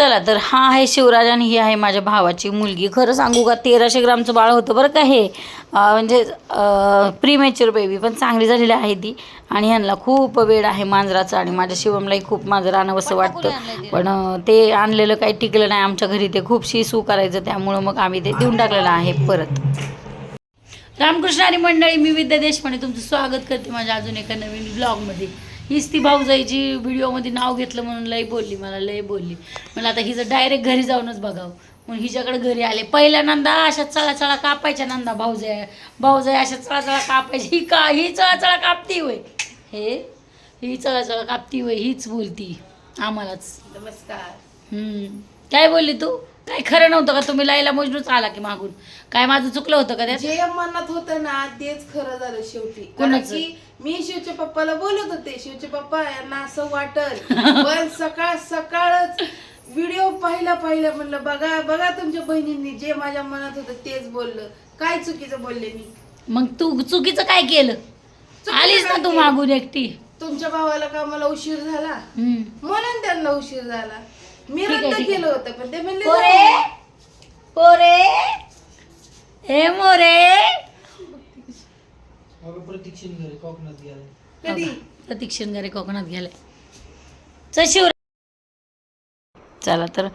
चला तर हा आहे शिवराज आणि ही आहे माझ्या भावाची मुलगी. खरं सांगू का तेराशे ग्रामचं बाळ होतं बरं का हे. म्हणजे प्रीमेच्युअर बेबी पण चांगली झालेली आहे ती. आणि ह्यांना खूप वेळ आहे मांजराचं आणि माझ्या शिवमलाही खूप मांजर आणावंसं वाटतं. पण ते आणलेलं काही टिकलं नाही आमच्या घरी. ते खूप शिसू करायचं त्यामुळं मग आम्ही ते देऊन टाकलेलं आहे परत. रामकृष्ण आणि मंडळी मी विद्या देशपांडे. तुमचं स्वागत करते माझ्या अजून एका नवीन ब्लॉगमध्ये हीच ती भाऊजाईची व्हिडिओमध्ये नाव घेतलं म्हणून लय बोलली मला लय बोलली. मला आता हिचं डायरेक्ट घरी जाऊनच बघावं. म्हणून हिच्याकडे घरी आले. पहिल्या नंदा अशा चळा चळा कापायच्या नंदा भाऊजाई. भाऊजाई अशा चळा चळा कापायची. ही का ही चळा चळा कापती होय. हे? ही चळा चळा कापती होय हीच बोलती आम्हालाच. नमस्कार. काय बोलली तू? काय खरं नव्हतं का? तुम्ही लाईला मजनूच आला की मागून. काय माझं चुकलं होतं का त्यात? जे मनात होतं ना तेच खरं झालं शेवटी. कारण कोणाचं? की मी शिवच्या पप्पाला बोलत होते. शिवचे पप्पा यांना असं वाटल. पण सकाळ सकाळच व्हिडिओ पाहिला पाहिला म्हणलं बघा बघा तुमच्या बहिणींनी जे माझ्या मनात होतं तेच बोललं. काय चुकीचं बोलले मी? मग तू चुकीचं काय केलं? आलीस ना तू? मागून एकटी. तुमच्या भावाला का मला उशीर झाला? हम्म. म्हणून त्यांना उशीर झाला. मी ठीक आहे, रद्द ठीक. केलं होतं पण ते म्हणले पोरे "जाऊ." पोरे. हे मोरे. अगं घरी कोकणात गेला कधी? प्रतीक्षण घरी कोकणात गेले चल शिवराज चला तर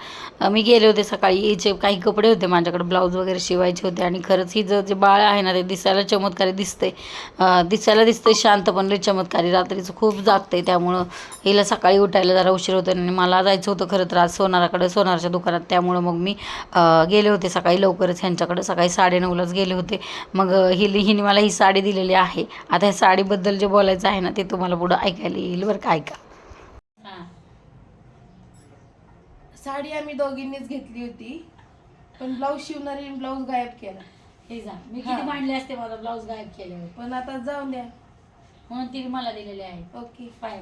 मी गेले होते सकाळी. जे काही कपडे होते माझ्याकडे ब्लाऊज वगैरे शिवायचे होते आणि खरंच ही जर जे बाळ आहे ना ते दिसायला चमत्कारी दिसते दिसायला दिसते शांत पण लई चमत्कारी. रात्रीचं खूप जागते त्यामुळं हिला सकाळी उठायला जरा उशीर होतो आणि मला जायचं होतं खरं तर आज सोनाराकडे सोनारच्या दुकानात. त्यामुळं मग मी गेले होते सकाळी लवकरच. ह्यांच्याकडे सकाळी साडेनऊलाच गेले होते. मग हिली हिने मला ही साडी दिलेली आहे. आता ह्या साडीबद्दल जे बोलायचं आहे ना ते तुम्हाला पुढं ऐकायला येईल. बरं का ऐका. साडी आम्ही दोघींनीच घेतली होती पण ब्लाऊज शिवणारी ब्लाऊज गायब केला. हे जा मी हा. किती मांडले असते माझा ब्लाऊज गायब केल्यावर. पण आता जाऊन द्या. म्हणून तिने मला दिलेले आहे. ओके. पाय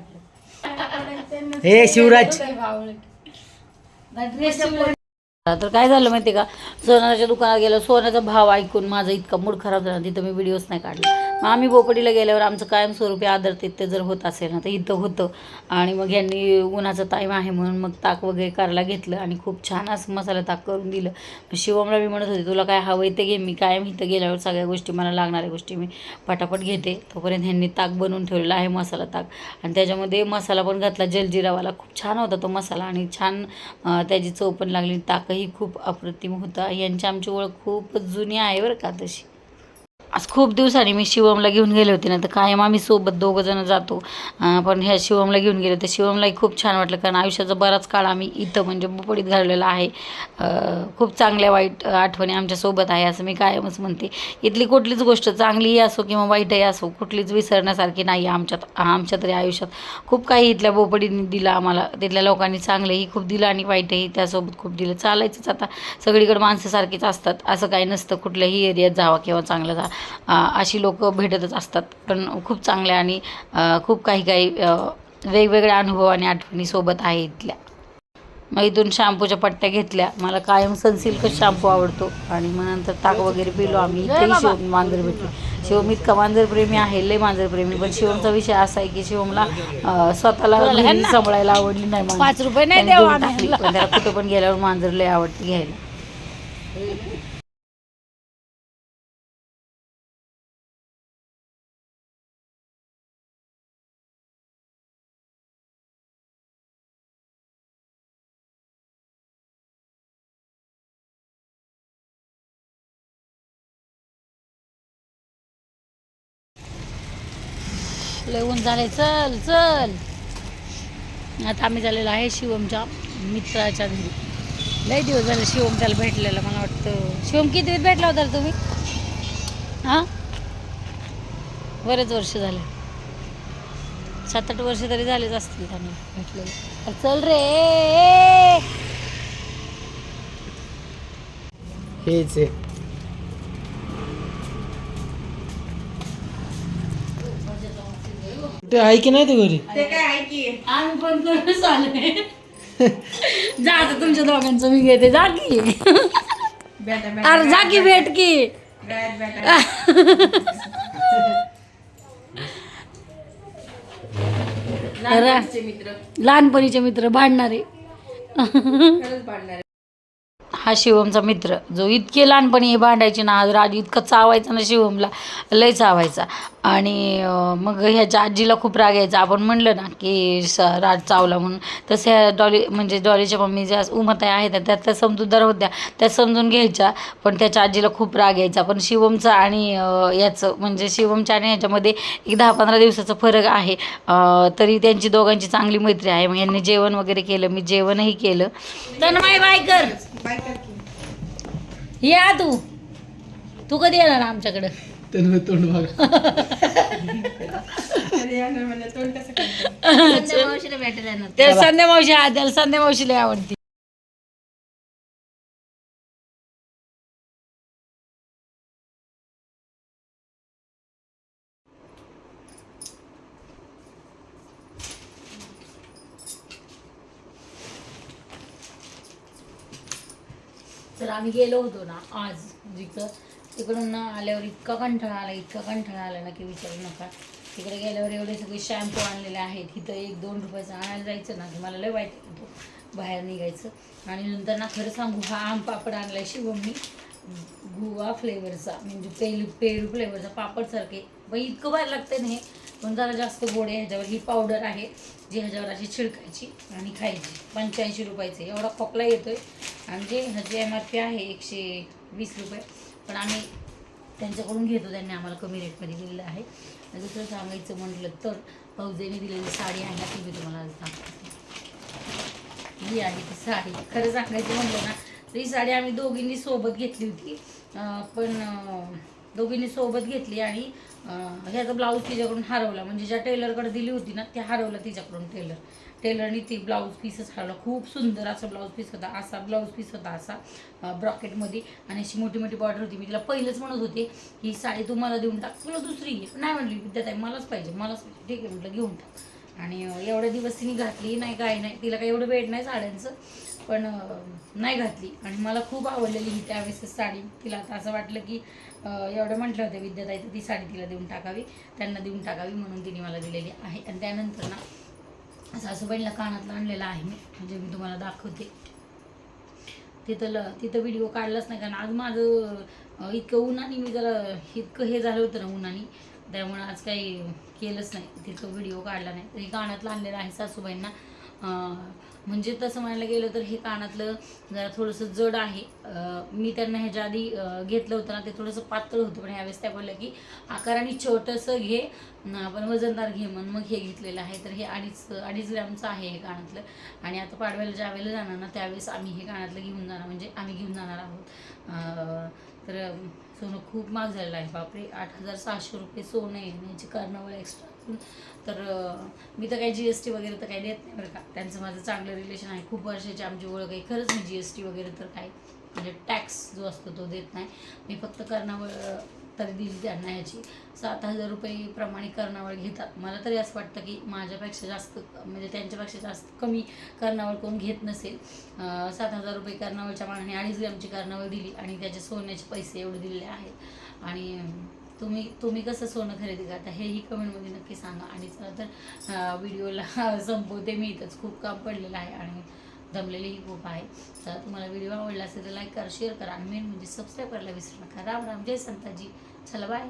हे शिवराज. ड्रेस तर काय झालं माहिती का? सोनाराच्या दुकानात गेलो सोन्याचा भाव ऐकून माझा इतका मूड खराब झाला तिथं मी व्हिडिओच नाही काढले. मग आम्ही बोपडीला गेल्यावर आमचं कायमस्वरूपी आदरतित्य जर होत असेल ना तर इथं होतं. आणि मग यांनी उन्हाचा टाईम आहे म्हणून मग ताक वगैरे करायला घेतलं आणि खूप छान असं मसाला ताक करून दिलं. शिवमला मी म्हणत होते तुला काय हवं ते घे मी कायम इथं गेल्यावर सगळ्या गोष्टी मला लागणाऱ्या गोष्टी मी पटापट घेते. तोपर्यंत ह्यांनी ताक बनवून ठेवलेला आहे मसाला ताक. आणि त्याच्यामध्ये मसाला पण घातला जलजिरावाला. खूप छान होता तो मसाला आणि छान त्याची चव पण लागली. ताकही खूप अप्रतिम होता. यांची आमची ओळख खूप जुनी आहे बरं का तशी. आज खूप दिवसांनी मी शिवमला घेऊन गेले होते ना तर कायम आम्ही सोबत दोघंजणं जातो. पण ह्या शिवमला घेऊन गेले होते शिवमलाही खूप छान वाटलं कारण आयुष्याचा बराच काळ आम्ही इथं म्हणजे बुपडीत घालवलेला आहे. खूप चांगल्या वाईट आठवणी आमच्यासोबत आहे असं मी कायमच म्हणते. इथली कुठलीच गोष्ट चांगलीही असो किंवा वाईटही असो कुठलीच विसरण्यासारखी नाही आहे आमच्यात आमच्या तरी आयुष्यात. खूप काही इथल्या बोपडीने दिलं आम्हाला तिथल्या लोकांनी चांगलंही खूप दिलं आणि वाईटही त्यासोबत खूप दिलं. चालायचंच आता सगळीकडे माणसं सारखीच असतात असं काही नसतं कुठल्याही एरियात जावा किंवा चांगलं जा. अशी लोक भेटतच असतात. पण खूप चांगल्या आणि खूप काही काही वेगवेगळ्या अनुभव आणि आठवणी सोबत आहे इथल्या. मग इथून शॅम्पूच्या पट्ट्या घेतल्या. मला कायम सनसिल्कच शॅम्पू आवडतो. आणि मग नंतर ताक वगैरे पिलो आम्ही. इथेही शिवम मांजर भेटले. शिवम इतका मांजरप्रेमी आहे. लय मांजरप्रेमी पण शिवमचा विषय असा आहे की शिवमला स्वतःला सांभाळायला आवडली नाही. पाच रुपये नाही. पण त्याला कुठं पण गेल्यावर मांजर लय आवडते घ्यायला. लय ऊन झाले चल चल. आता आम्ही झालेलो आहे शिवमच्या मित्राच्या घरी. लय दिवस झाले शिवम त्याला भेटलेला मला वाटतं. शिवम किती दिवस भेटला होता रे तुम्ही? हां? बरेच वर्ष झाले. सात आठ वर्ष तरी झालेच असतील त्यांना भेटलेले. चल रे. हेच आहे. ते आहे की नाही ते घरी? ते काय आहे की? आम्ही पण करूनच आलोय. जा आता तुमच्या दोघांचं मी घेते. जा की. बेटा अरे जा की भेट की. बेटा बेटा. लहानपणीचे मित्र लहानपणीचे मित्र भांडणारे. खरंच पाडणार आहे. हा शिवमचा मित्र. जो इतके लहानपणी हे भांडायचे ना आज राजू इतका चावायचा ना शिवमला. लय चावायचा. आणि मग ह्याच्या आजीला खूप राग यायचा. आपण म्हणलं ना की स राज चावला म्हणून. तसं ह्या डॉली म्हणजे डॉलीच्या मम्मी ज्या उमताई आहेत त्या त्या समजूतदार होत्या. त्या समजून घ्यायच्या पण त्याच्या आजीला खूप राग यायचा. पण शिवमचा आणि याचं म्हणजे शिवमच्या आणि ह्याच्यामध्ये एक दहा पंधरा दिवसाचा फरक आहे. तरी त्यांची दोघांची चांगली मैत्री आहे. मग यांनी जेवण वगैरे केलं मी जेवणही केलं. तन्मय बाय कर. या तू. तू कधी येणार आमच्याकडं? त्यांना तोंड बघा. अरे यार, मला तोंड कसं करतो? ते संध्या मावशी आहे त्याला संध्या मावशीला आवडते. तर आम्ही गेलो होतो ना आज जिकडं तिकडून ना आल्यावर इतका कंटाळा आला इतका कंटाळा आला ना की विचारू नका. तिकडे गेल्यावर एवढे सगळे शॅम्पू आणलेले आहेत. इथं एक दोन रुपयाचं आणायला जायचं ना की मला लय वाईट होतो बाहेर निघायचं. आणि नंतर ना खरं सांगू हा आम पापड आणलाय शिवमनी गुवा फ्लेवरचा म्हणजे पेरू पेरू फ्लेवरचा पापडसारखे पण इतकं बाहेर लागतं ना हे. पण जरा जास्त गोड आहे ह्याच्यावर. ही पावडर आहे जी ह्याच्यावर अशी छिडकायची आणि खायची. पंच्याऐंशी रुपयाचे एवढा खोकला येतोय. आणि जे ह्याची एम आर पी आहे एकशे वीस रुपये. पण आम्ही त्यांच्याकडून घेतो त्यांनी आम्हाला कमी रेटमध्ये दिलेलं आहे. दुसरं सांगायचं म्हटलं तर फौजेने दिलेली साडी आहे ना ती मी तुम्हाला आज दाखवते. ही आहे ती साडी. खरं सांगायचं म्हटलं ना तर ही साडी आम्ही दोघींनी सोबत घेतली होती. पण दोघींनी सोबत घेतली आणि ह्याचा ब्लाऊज तिच्याकडून हरवला. म्हणजे ज्या टेलरकडे दिली होती ना ते हरवलं तिच्याकडून टेलर टेलरनी ती ब्लाऊज पीसच हरवला खूप सुंदर असा ब्लाऊज पीस होता असा ब्लाऊज पीस होता असा ब्रॉकेटमध्ये. आणि अशी मोठी मोठी बॉर्डर होती. मी तिला पहिलंच म्हणत होते ही साडी तुम्हाला देऊन टाक तुला दुसरी नाही म्हटली विद्याताई मलाच पाहिजे मलाच पाहिजे. ठीक आहे म्हटलं घेऊन टाक. आणि एवढ्या दिवस तिने घातली नाही काय नाही तिला काही एवढं वेळ नाही साड्यांचं पण नाही घातली. आणि मला खूप आवडलेली ही त्यावेळेस साडी. तिला आता असं वाटलं की एवढं म्हटलं होतं विद्याताई तर ती साडी तिला देऊन टाकावी त्यांना देऊन टाकावी म्हणून तिने मला दिलेली आहे. आणि त्यानंतर ना सासूबाईला कानातलं आणलेलं आहे मी. म्हणजे मी तुम्हाला दाखवते. तिथं ल तिथं व्हिडिओ काढलाच नाही कारण आज माझं इतकं उन्हाने मी जरा इतकं हे झालं होतं ना उन्हाने. त्यामुळं आज काही केलंच नाही. तिथं व्हिडिओ काढला नाही. तरी कानातलं आणलेलं आहे सासूबाईंना. म्हणजे तसं म्हणायला गेलं तर हे कानातलं जरा थोडंसं जड आहे. मी त्यांना ह्याच्या आधी घेतलं होतं ना ते थोडंसं पातळ होतं पण ह्यावेळेस त्या बोलल्या की आकाराने छोटंसं घे आपण वजनदार घे म्हणून मग हे घेतलेलं आहे. तर हे अडीच अडीच ग्रॅमचं आहे हे कानातलं. आणि आता पाडव्याला ज्या वेळेला जाणार ना त्यावेळेस आम्ही हे कानातलं घेऊन जाणार म्हणजे आम्ही घेऊन जाणार आहोत. तर सोनं खूप महाग झालेलं आहे. बापरे आठ हजार सहाशे रुपये सोनं आहे. याची कर्णावळ एक्स्ट्रा तर मी तर काही जी एस टी वगैरे तर काही देत नाही बरं का. त्यांचं माझं चांगलं रिलेशन आहे. खूप वर्षाची आमची ओळख आहे. खरंच मी जी एस टी वगैरे तर काय म्हणजे टॅक्स जो असतो तो देत नाही. मी फक्त कर्णावळ तरी दिली त्यांना ह्याची सात हजार रुपये प्रमाणे कर्णावर घेतात. मला तरी असं वाटतं की माझ्यापेक्षा जास्त म्हणजे त्यांच्यापेक्षा जास्त कमी कर्णावर कोण घेत नसेल. सात हजार रुपये कर्णावळच्या मानाने अडीच ग्रॅमची कर्णावर दिली आणि त्याचे सोन्याचे पैसे एवढे दिलेले आहेत. आणि तुम्ही तुम्ही कसं सोनं खरेदी करता हेही कमेंटमध्ये नक्की सांगा. आणि चला तर व्हिडिओला संपवते मी. इथंच खूप काम पडलेलं आहे आणि दमलेलीही गोप आहे तर तुम्हाला व्हिडिओ आवडला असेल तर लाईक करा शेअर करा आणि मेन म्हणजे सबस्क्राईब करायला विसरू नका. राम राम. जय संताजी. चला बाय